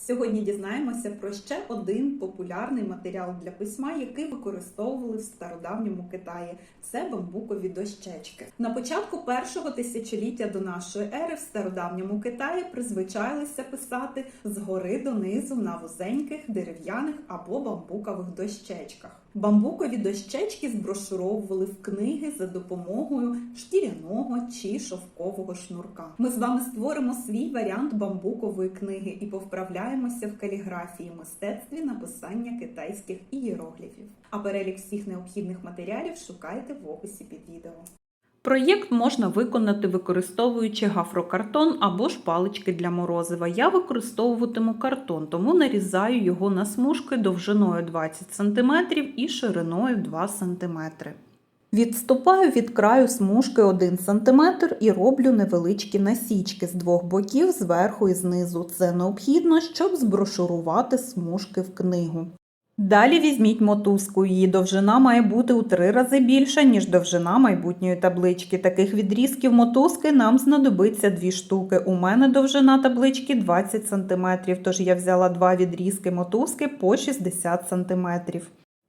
Сьогодні дізнаємося про ще один популярний матеріал для письма, який використовували в стародавньому Китаї. Це бамбукові дощечки. На початку першого тисячоліття до нашої ери в стародавньому Китаї призвичайлися писати згори донизу на вузеньких дерев'яних або бамбукових дощечках. Бамбукові дощечки зброшуровували в книги за допомогою шкіряного чи шовкового шнурка. Ми з вами створимо свій варіант бамбукової книги і повправляємося в каліграфії мистецтві написання китайських ієрогліфів. А перелік всіх необхідних матеріалів шукайте в описі під відео. Проєкт можна виконати використовуючи гафрокартон або ж палички для морозива. Я використовуватиму картон, тому нарізаю його на смужки довжиною 20 см і шириною 2 см. Відступаю від краю смужки 1 см і роблю невеличкі насічки з двох боків зверху і знизу. Це необхідно, щоб зброшурувати смужки в книгу. Далі візьміть мотузку. Її довжина має бути у три рази більша, ніж довжина майбутньої таблички. Таких відрізків мотузки нам знадобиться дві штуки. У мене довжина таблички 20 см, тож я взяла два відрізки мотузки по 60 см.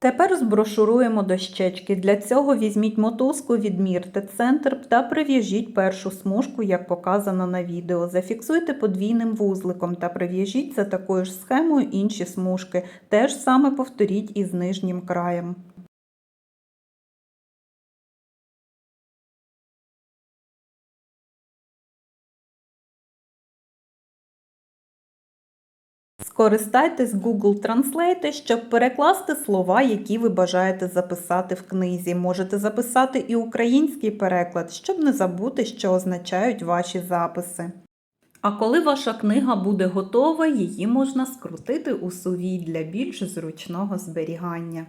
Тепер зброшуруємо дощечки. Для цього візьміть мотузку, відмірте центр та прив'яжіть першу смужку, як показано на відео. Зафіксуйте подвійним вузликом та прив'яжіть за такою ж схемою інші смужки. Те ж саме повторіть із нижнім краєм. Скористайтесь Google Translate, щоб перекласти слова, які ви бажаєте записати в книзі. Можете записати і український переклад, щоб не забути, що означають ваші записи. А коли ваша книга буде готова, її можна скрутити у сувій для більш зручного зберігання.